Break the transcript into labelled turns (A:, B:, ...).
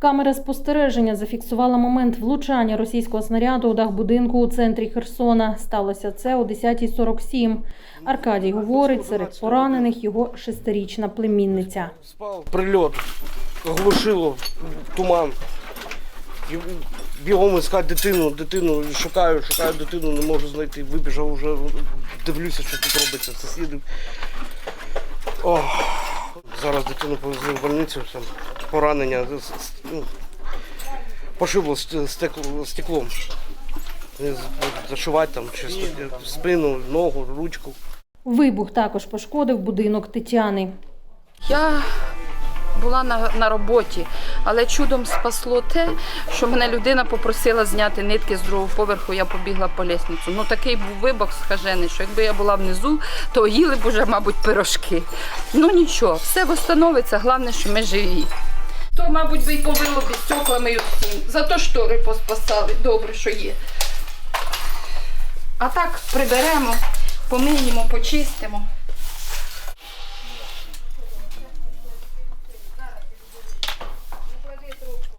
A: Камера спостереження зафіксувала момент влучання російського снаряду у дах будинку у центрі Херсона. Сталося це о 10.47. Аркадій говорить, серед поранених його шестирічна племінниця.
B: Прильот, оглушило, туман. Бігом іскати дитину, дитину шукаю, шукаю дитину, не можу знайти. Вибіжав вже, дивлюся, що тут робиться. Сусіди. Зараз дитину повезли в больницю, поранення, ну, пошибло стеклом. Зашивати там чисто спину, ногу, ручку.
A: Вибух також пошкодив будинок Тетяни.
C: Я була на, на роботі, але чудом спасло те, що мене людина попросила зняти нитки з другого поверху, я побігла по лісницю. Ну такий був вибух схажений, що якби я була внизу, то їли б уже, мабуть, пирожки. Ну нічого, все встановиться, головне, що ми живі. То, мабуть, би й повило стеклами і всім. Зато штори поспасали, добре, що є. А так приберемо, помиємо, почистимо.